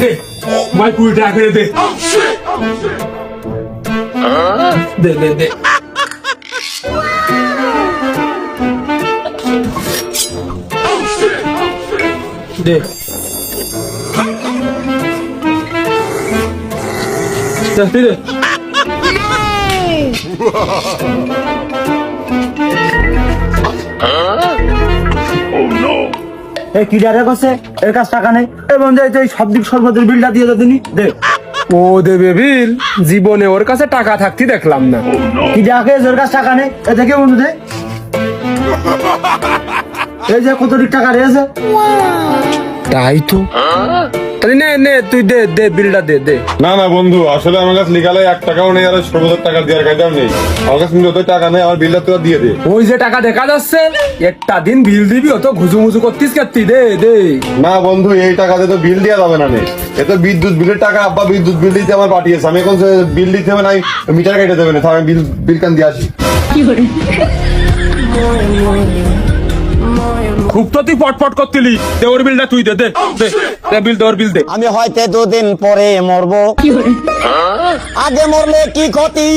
দে। ভাই কুড়ি টাকা করে দে দে দে। দে। দে দে। দে এই কি কছে এর কাছে টাকা নেই। এবং এই যে সর্বদের বিলটা দিয়ে দে দিনি দে। ও দেবে বিল? জীবনে ওর কাছে টাকা থাকতে দেখলাম না। কি ডাকে ওর কাছে টাকা নেই? এ দেখে বন্ধু দে। এই যে কত টাকা রয়েছে? তাই তো। তাহলে নে নে তুই দে দে বিলটা দে দে। না না বন্ধু আসলে আমার কাছে এক টাকাও নেই আর ষোলো হাজার টাকা দেওয়ার নেই। আমার কাছে যত টাকা নেই আমার বিলটা তোরা দিয়ে দে। ওই যে টাকা দেখা যাচ্ছে একটা দিন বিল দিবি অত ঘুজু মুজু করতিস কেতি দে দে। না বন্ধু এই টাকাতে তো বিল দেওয়া যাবে না নে। এ তো বিদ্যুৎ বিলের টাকা আব্বা বিদ্যুৎ বিল দিতে আমার পাঠিয়েছে। আমি এখন বিল দিতে হবে না মিটার কেটে দেবে না। আমি বিল বিল কান দিয়ে আসি খুব তো তুই পটপট করতিলি। দে বিলটা তুই দে দে দে দে বিল দে ওর বিল দে। আমি হয়তো দুদিন পরে মরবো। আগে মরলে কি ক্ষতি?